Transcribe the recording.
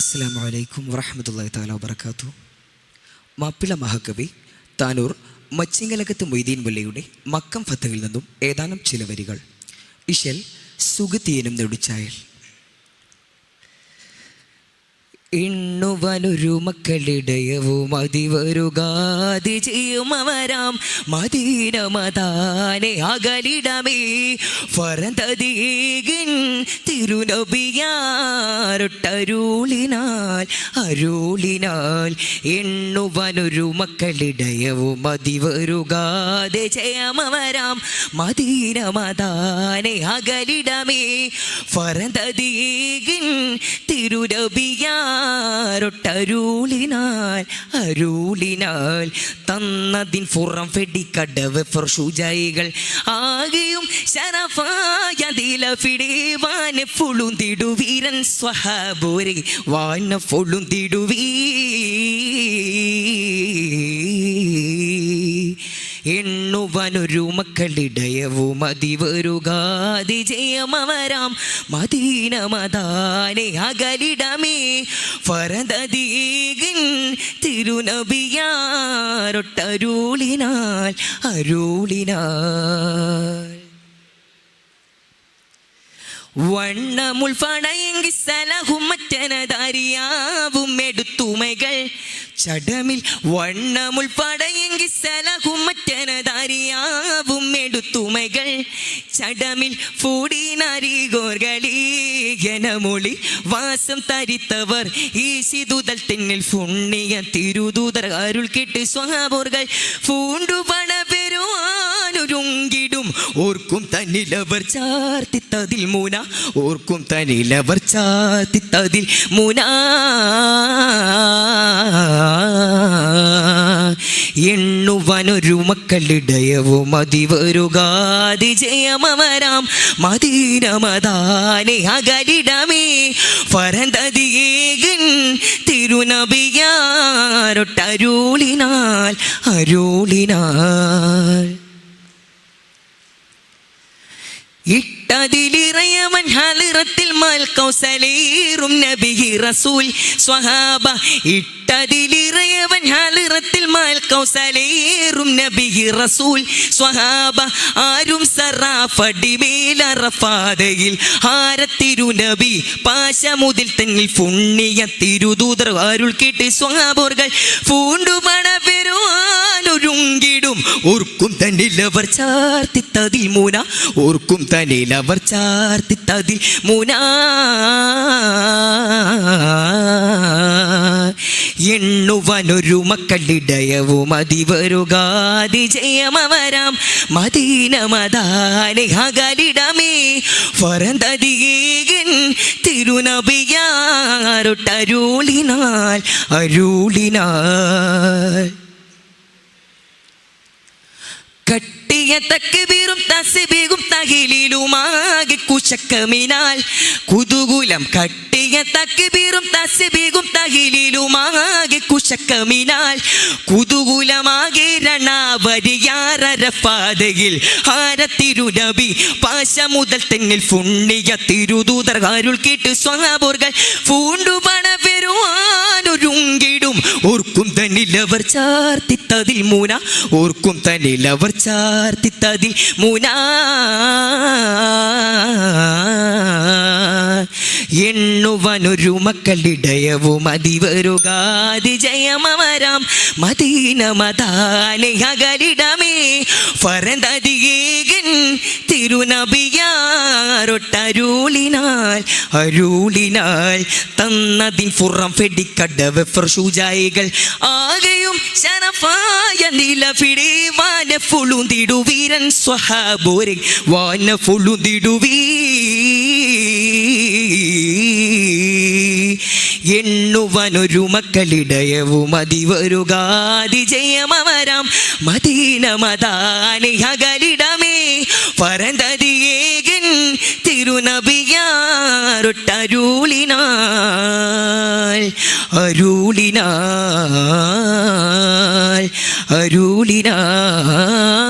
അസ്സാം വലൈക്കും വറഹമത്തല്ലാ താല വബർക്കാത്തു മാപ്പിള മഹാകവി താനൂർ മച്ചിങ്ങലകത്ത് മൊയ്തീൻ മുല്ലയുടെ മക്കം ഫത്തയിൽ നിന്നും ഏതാനും ചില വരികൾ. ഇഷൽ സുഗതീനും നെടുച്ചായൽ. എണ്ണുവാനൊരു മക്കളിടയവും അതിവരുകാതി ചെയ്യും അവരാം. മദീന മതാനെ അകലിടമേ. ഫറന്തതീകിൻ തിരുനബിയാരൊട്ടരുളിനാൽ അരുളിനാൽ എണ്ണുവാനൊരു മക്കളിടയവും അതിവരുകാതെ ചെയ്യാമവരാം മദീന മതാനെ അകലിടമേ. ഫറന്തതീകിൻ തിരുരബിയാരൊട്ടരുളിനാൽ അരുളിനാൽ തന്നതിൻ ഫുറം ഫെഡിക്കടവ് ഫർഷുജൈകൾ ആകെയും ശരഫായ ദിലഫിടെ വാന ഫുളുന്തിടുവീരൻ സ്വഹാബോരെ വാന ഫുളുന്തിടുവീ. എണ്ണുവാനൊരു മക്കളിടയവും മദീന മതാനെ അകലിടമേ. ഫറദീകിൻ തിരുനബിയാരൊട്ടരുളിനാൽ അരുളിനാൽ. വണ്ണമുൾ പടയെങ്കി സലഹും മറ്റനതറിയാവും എടുത്തുമകൾ ചടമിൽ വണ്ണമുൾ പടയെങ്കി സലഹും മറ്റനധാരിയാവും എടുത്തുമകൾ. ചടമിൽ ഫൂടിനരികോർകളീയനമൊളി വാസം തരിത്തവർ. ഈശിതുതൽ തെന്നിൽ ഫുണ്ണിയ തിരുദൂതർ അരുൾ കിട്ട് സ്വഹാബോർകൾ പൂണ്ടുപണ പെരുവാനൊരുങ്കിടും ഓർക്കും തന്നിലവർ ചാർത്തിത്തതിൽ മൂന. ഓർക്കും തന്നിലവർ ചാർത്തിത്തതിൽ മൂന. എണ്ണുവാനൊരു മക്കളിടയവും അതിവരുകാതി ജയമവരാം. മദീനമതാനെ അകലിടമേ. പരന്തതിയേകൻ തിരുനബിയാരൊട്ടരുളിനാൽ അരുളിനാൽ. ഇട്ടതിലിറയവൻ ഹലിറത്തിൽ മാൽ കൗസലേറും നബി റസൂൽ. സ്വഹാബ ഇട്ടതിലിറയവൻ ഹലിറത്തിൽ മാൽ കൗസലേറും നബി റസൂൽ. സ്വഹാബ ആരും സറാഫടി മേലറഫാതയിൽ ഹാരത്തിരു നബി പാശമുതിൽ തന്നിൽ ഫുണ്ണിയ തിരുദൂതർ അരുൾ കേട്ട് സ്വഹാബോർകൾ പൂണ്ടുപണ പെരുവാനൊരുങ്കിടും ഓർക്കും തന്നിലവർ ചാർത്തിത്തതിൽ മൂന. ഓർക്കും തന്നിലവർ ചാർത്തിത്തതിൽ മൂന. എണ്ണുവാനൊരു മക്കളിടയവും അതിവരുകാതി ജയമവരാം. മദീന മതാനെ അകലിടമേ ഫറന്തതിയേകൻ തിരുനബിയാരൊട്ടരുളിനാൽ അരുളിനാൽ. കട്ടിയ തക്ബീറും തസ്ബീഹും തഹിലീലുമാകെ കുശക്കമിനാൽ കുതുകുലം കട്ടിയ തക്ബീറും തസ്ബീഹും തഹിലീലുമാകെ കുശക്കമിനാൽ കുതുകുലമാകെ രണാവരിയാറഫാതയിൽ ആരത്തിരുനബി പാശ മുതൽ തെങ്ങിൽ ഫുണ്ണിയ തിരുദൂതർ അരുൾ കേട്ട് സ്വഹാബോർകൾ പൂണ്ടുപണ പെരുവാനൊരുങ്കിടും ഓർക്കും തന്നിലവർ ചാർത്തിത്തതിൽ മൂന. ഓർക്കും തന്നിലവർ ചാർത്തിത്തതിൽ മൂന. എണ്ണുവനൊരു മക്കളിടയവും അതിവരുകാതി ജയമവരാം മദീന മതാനെ അകലിടമേ. ഫറന്തതിയേകൻ തിരുനബിയാരൊട്ടരുളിനാൽ അരുളിനാൽ തന്നതിൻ ഫുറം ഫെടിക്കടവ് ഫ്രഷുജായികൾ ആകെയും ശരഫായ നിലപിടി വാന ഫുളുന്തിടുവീരൻ സ്വഹാബോരെ. വാന ഫുളുന്തിടുവീ. എണ്ണുവനൊരു മക്കളിടയവും മതി ജയമവരാം മദീന മതാനെ അകലിടമേ തിരുനബിയാരൊട്ടരുളിനാൽ അരുളിനാൽ അരുളിനാൽ